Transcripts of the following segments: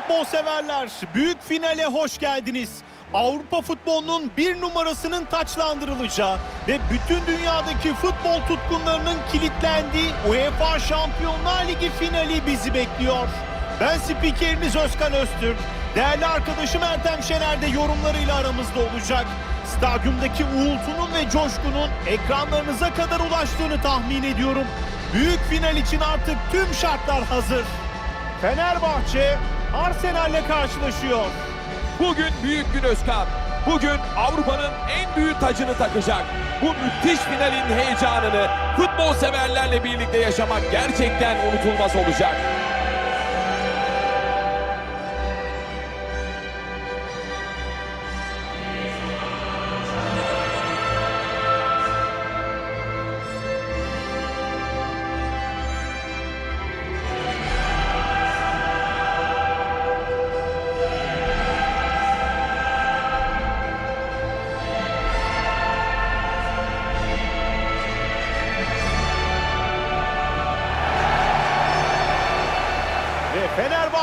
futbol severler, büyük finale hoş geldiniz. Avrupa futbolunun bir numarasının taçlandırılacağı ve bütün dünyadaki futbol tutkunlarının kilitlendiği UEFA Şampiyonlar Ligi finali bizi bekliyor. Ben spikeriniz Özkan Öztürk. Değerli arkadaşım Ertem Şener de yorumlarıyla aramızda olacak. Stadyumdaki uğultunun ve coşkunun ekranlarınıza kadar ulaştığını tahmin ediyorum. Büyük final için artık tüm şartlar hazır. Fenerbahçe Arsenal'le karşılaşıyor. Bugün büyük gün Özkan. Bugün Avrupa'nın en büyük tacını takacak. Bu müthiş finalin heyecanını futbol severlerle birlikte yaşamak gerçekten unutulmaz olacak.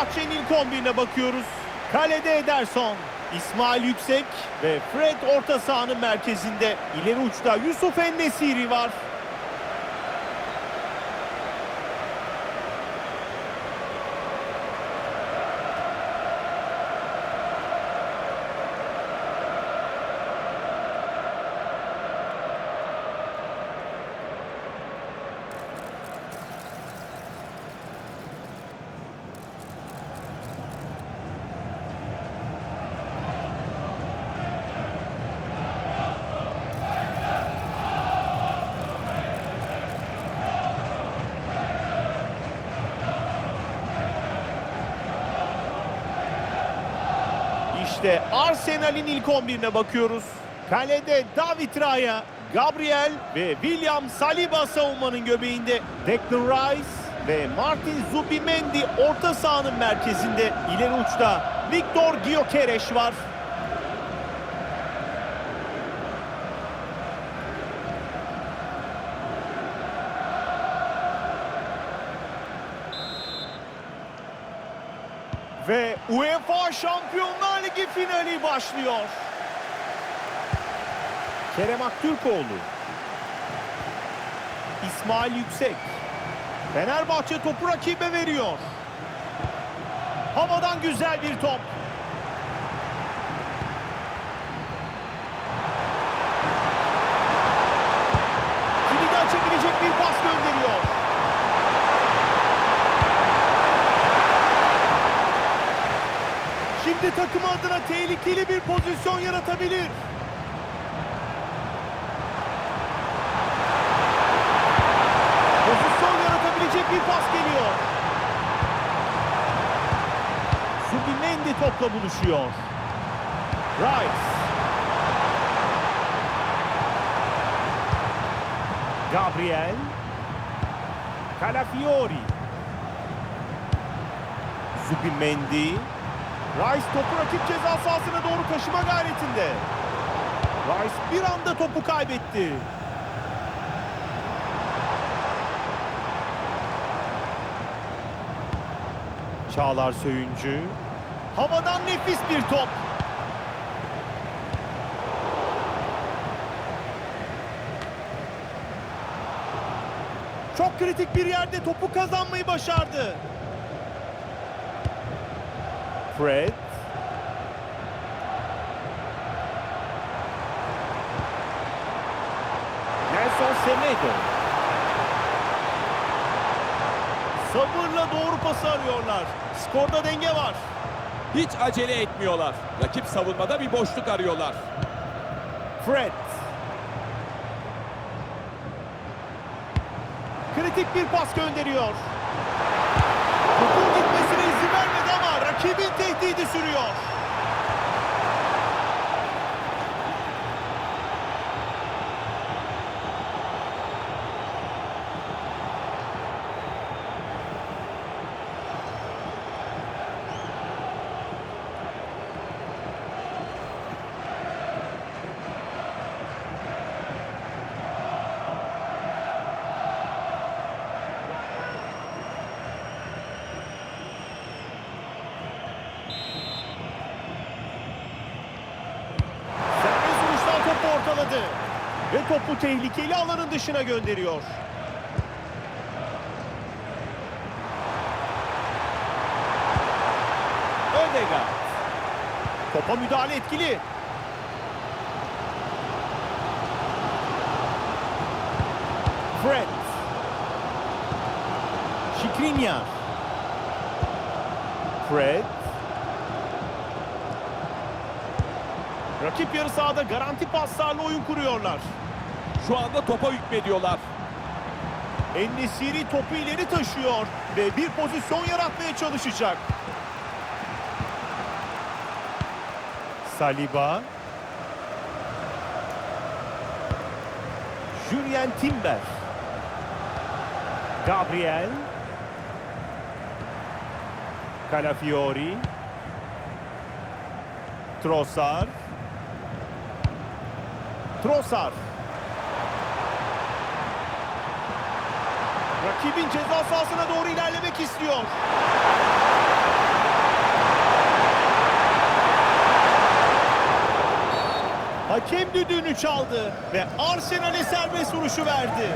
Fenerbahçe'nin ilk 11'ine bakıyoruz. Kalede Ederson, İsmail Yüksek ve Fred orta sahanın merkezinde. İleri uçta Yusuf Ennesiri var. İşte Arsenal'in ilk 11'ine bakıyoruz. Kalede David Raya, Gabriel ve William Saliba savunmanın göbeğinde. Declan Rice ve Martin Zubimendi orta sahanın merkezinde. İleri uçta Victor Gyökeres var. Ve UEFA Şampiyonlar Ligi finali başlıyor. Kerem Aktürkoğlu. İsmail Yüksek. Fenerbahçe topu rakibe veriyor. Havadan güzel bir top. Kilidi açabilecek bir pas gönderiyor. Şimdi takımı adına tehlikeli bir pozisyon yaratabilir. Pozisyon yaratabilecek bir pas geliyor. Subimendi topla buluşuyor. Rice. Gabriel. Calafiori. Zubimendi. Rice topu rakip ceza sahasına doğru taşıma gayretinde. Rice bir anda topu kaybetti. Çağlar Söyüncü. Havadan nefis bir top. Çok kritik bir yerde topu kazanmayı başardı. Fred. Nelson Semedo. Sabırla doğru pası arıyorlar. Skorda denge var. Hiç acele etmiyorlar. Rakip savunmada bir boşluk arıyorlar. Fred. Kritik bir pas gönderiyor. Topun tehdidi sürüyor. Topu tehlikeli alanın dışına gönderiyor. Ödegaard. Topa müdahale etkili. Fred. Şikrinyar. Fred. Rakip yarı sahada garanti paslarla oyun kuruyorlar. Şu anda topa hükmediyorlar. Ennesiri topu ileri taşıyor ve bir pozisyon yaratmaya çalışacak. Saliba. Julien Timber. Gabriel. Calafiori. Trossard. Trossard. Rakibin ceza sahasına doğru ilerlemek istiyor. Hakem düdüğünü çaldı ve Arsenal'e serbest vuruşu verdi.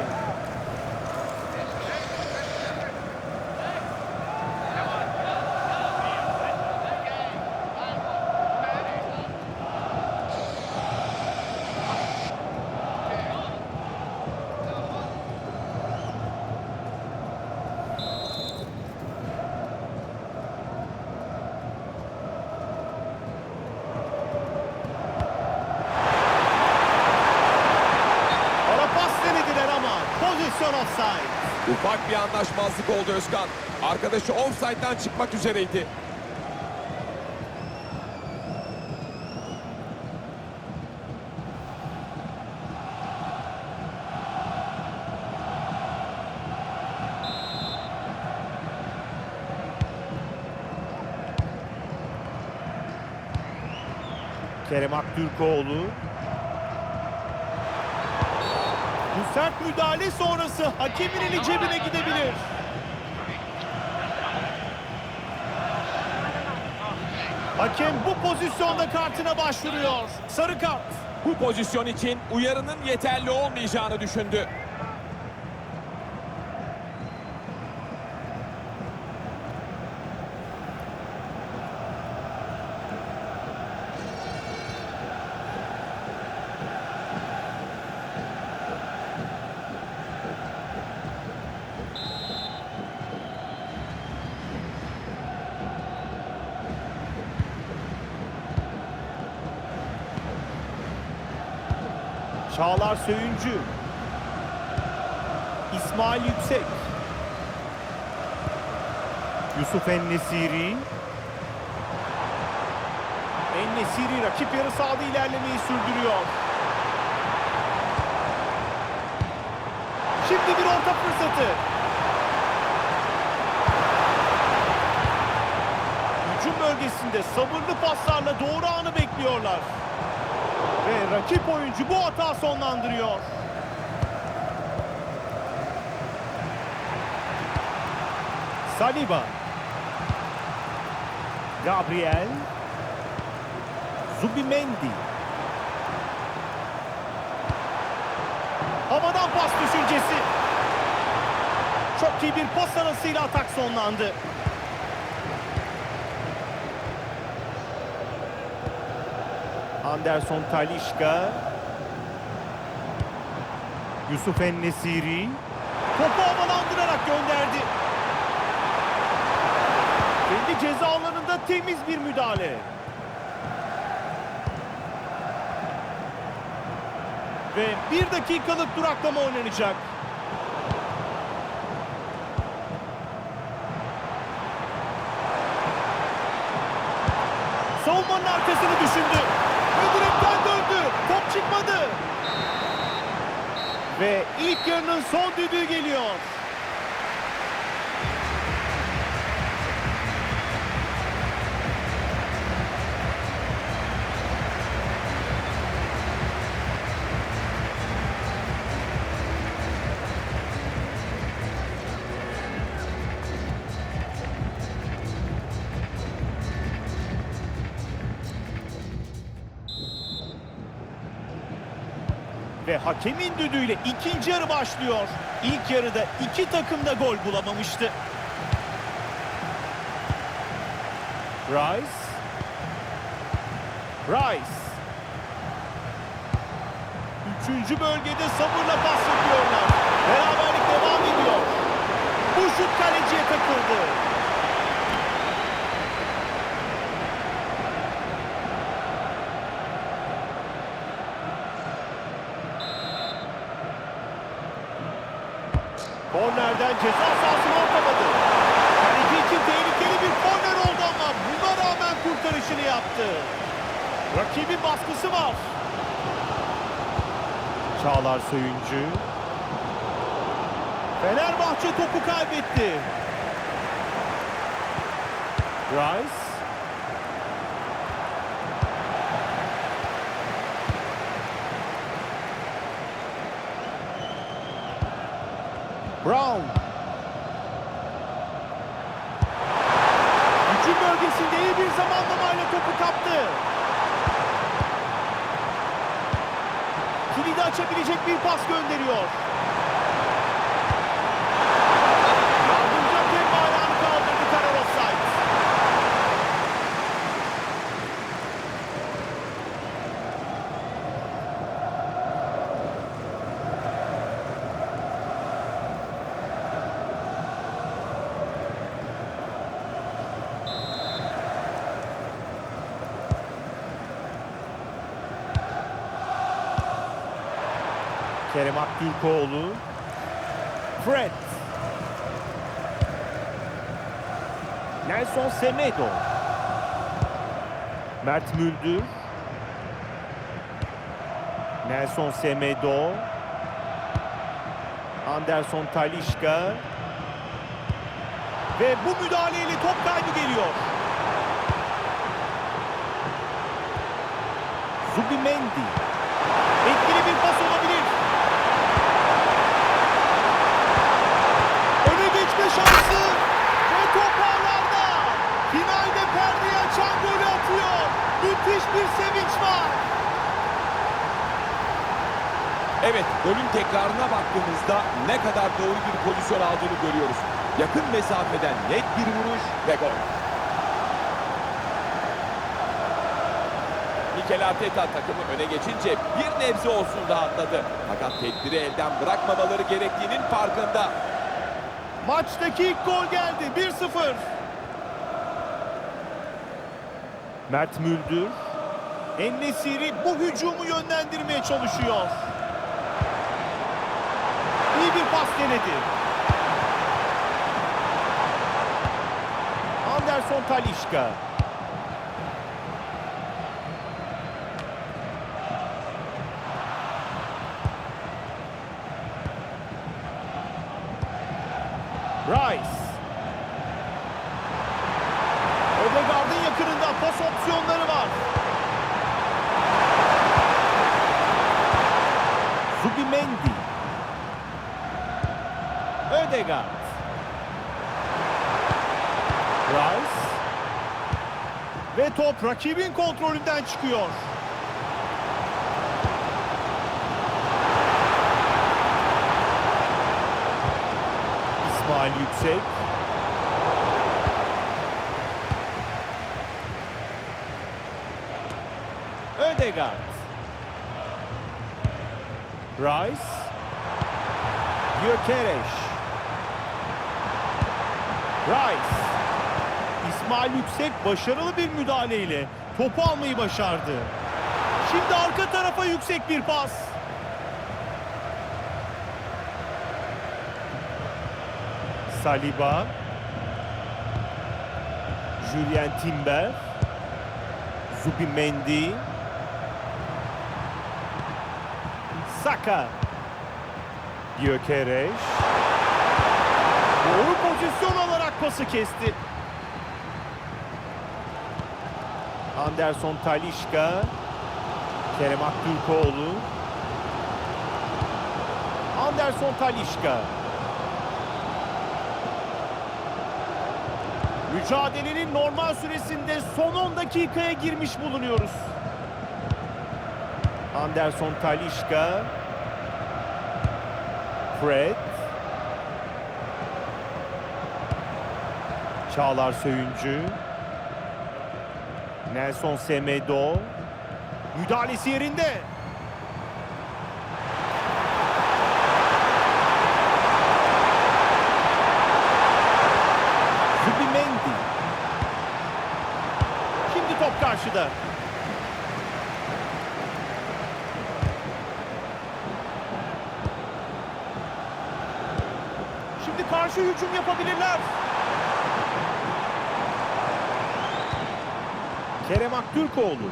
Ara pas denediler ama pozisyon offside. Ufak bir anlaşmazlık oldu Özkan. Arkadaşı offside'dan çıkmak üzereydi. Kerem Aktürkoğlu. Bu sert müdahale sonrası hakemin cebine gidebilir. Hakem bu pozisyonda kartına başvuruyor. Sarı kart. Bu pozisyon için uyarının yeterli olmayacağını düşündü. Çağlar Söyüncü. İsmail Yüksek. Yusuf Ennesiri. Ennesiri rakip yarı sahada ilerlemeyi sürdürüyor. Şimdi bir orta fırsatı. Hücum bölgesinde sabırlı paslarla doğru anı bekliyorlar. Ve rakip oyuncu bu hata sonlandırıyor. Saliba. Gabriel. Zubimendi. Havadan pas düşüncesi. Çok iyi bir pas arasıyla atak sonlandı. Anderson Talişka. Yusuf Ennesiri. Topu havalandırarak gönderdi. Kendi ceza alanında temiz bir müdahale. Ve bir dakikalık duraklama oynanacak. Savunmanın arkasını düşündü. Ve direkten döndü. Top çıkmadı. Ve ilk yarının son düdüğü geliyor. Hakemin düdüğüyle ikinci yarı başlıyor. İlk yarıda iki takım da gol bulamamıştı. Rice. Rice. Üçüncü bölgede sabırla pas yapıyorlar. Beraberlik devam ediyor. Bu şut kaleciye takıldı. Ceza sahasına ortaladı. Kaleci için tehlikeli bir korner oldu ama buna rağmen kurtarışını yaptı. Rakibin baskısı var. Çağlar Söyüncü. Fenerbahçe topu kaybetti. Rice. Brown. Hücum bölgesinde iyi bir zamanlamayla topu kaptı. Kilidi açabilecek bir pas gönderiyor. Kerem Aktürkoğlu. Fred. Nelson Semedo. Mert Müldür. Nelson Semedo. Anderson Talişka. Ve bu müdahaleyle top kaybı geliyor. Zubimendi. Etkili bir pas olabilir. Öne geçme şansı ve top ağlarda. Finalde perdeyi açan golü atıyor. Müthiş bir sevinç var. Evet, golün tekrarına baktığımızda ne kadar doğru bir pozisyon aldığını görüyoruz. Yakın mesafeden net bir vuruş ve gol. Mikel Arteta takımı öne geçince bir nebze olsun rahatladı. Fakat tedbiri elden bırakmamaları gerektiğinin farkında. Maçtaki ilk gol geldi. 1-0. Mert Müldür. Ennesiri bu hücumu yönlendirmeye çalışıyor. İyi bir pas denedi. Anderson Talişka. Rice. Odegaard'ın yakınında pas opsiyonları var. Zubimendi. Ödegaard. Rice. Ve top rakibin kontrolünden çıkıyor. İsmail Yüksek. Ödegaard. Rice. Gyökereş. Rice. İsmail Yüksek başarılı bir müdahaleyle topu almayı başardı. Şimdi arka tarafa yüksek bir pas. Saliba. Julien Timber. Zubimendi. Saka. Gyökereş. Doğru pozisyon alarak pası kesti. Anderson Talişka. Kerem Aktürkoğlu. Anderson Talişka. Mücadelenin normal süresinde son 10 dakikaya girmiş bulunuyoruz. Anderson Talişka. Fred. Çağlar Söyüncü. Nelson Semedo. Müdahalesi yerinde. Zubimendi. Şimdi top karşıda. Şimdi karşı hücum yapabilirler. Kerem Aktürkoğlu.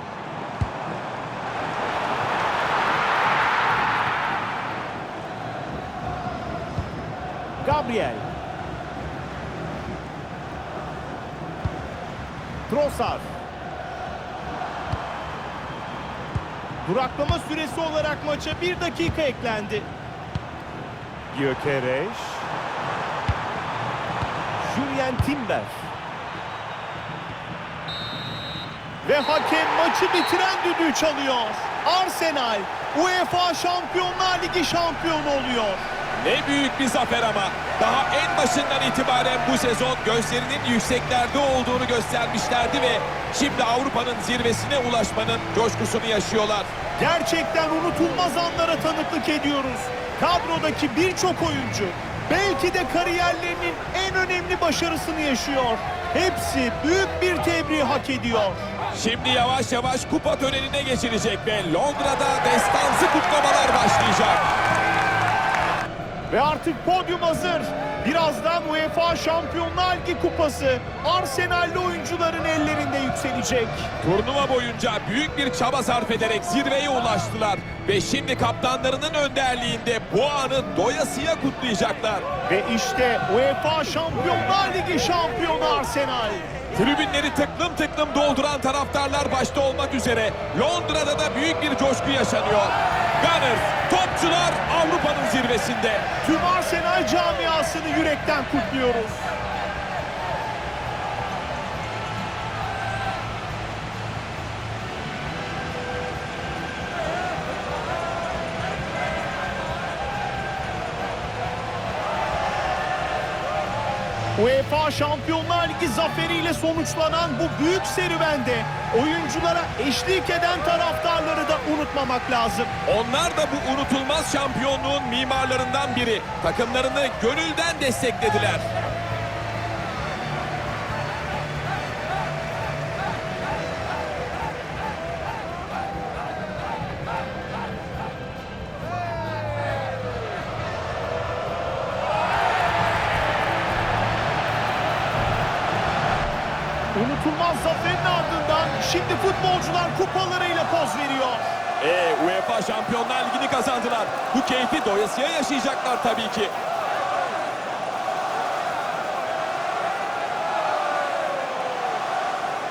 Gabriel. Trossard. Duraklama süresi olarak maça bir dakika eklendi. Gyökereş. Julien Timber. Ve hakem maçı bitiren düdüğü çalıyor. Arsenal UEFA Şampiyonlar Ligi şampiyonu oluyor. Ne büyük bir zafer ama. Daha en başından itibaren bu sezon gözlerinin yükseklerde olduğunu göstermişlerdi ve şimdi Avrupa'nın zirvesine ulaşmanın coşkusunu yaşıyorlar. Gerçekten unutulmaz anlara tanıklık ediyoruz. Kadrodaki birçok oyuncu belki de kariyerlerinin en önemli başarısını yaşıyor. Hepsi büyük bir tebriği hak ediyor. Şimdi yavaş yavaş kupa törenine geçilecek ve Londra'da destansı kutlamalar başlayacak. Ve artık podyum hazır. Birazdan UEFA Şampiyonlar Ligi kupası Arsenal'li oyuncuların ellerinde yükselecek. Turnuva boyunca büyük bir çaba sarf ederek zirveye ulaştılar ve şimdi kaptanlarının önderliğinde bu anı doyasıya kutlayacaklar. Ve işte UEFA Şampiyonlar Ligi şampiyonu Arsenal. Tribünleri tıklım tıklım dolduran taraftarlar başta olmak üzere Londra'da da büyük bir coşku yaşanıyor. Gunners, topçular Avrupa'nın zirvesinde. Tüm Arsenal camiasını yürekten kutluyoruz. UEFA Şampiyonlar Ligi zaferiyle sonuçlanan bu büyük serüvende oyunculara eşlik eden taraftarları da unutmamak lazım. Onlar da bu unutulmaz şampiyonluğun mimarlarından biri. Takımlarını gönülden desteklediler. Şimdi futbolcular kupalarıyla poz veriyor. Ee, UEFA Şampiyonlar Ligi'ni kazandılar. Bu keyfi doyasıya yaşayacaklar tabii ki.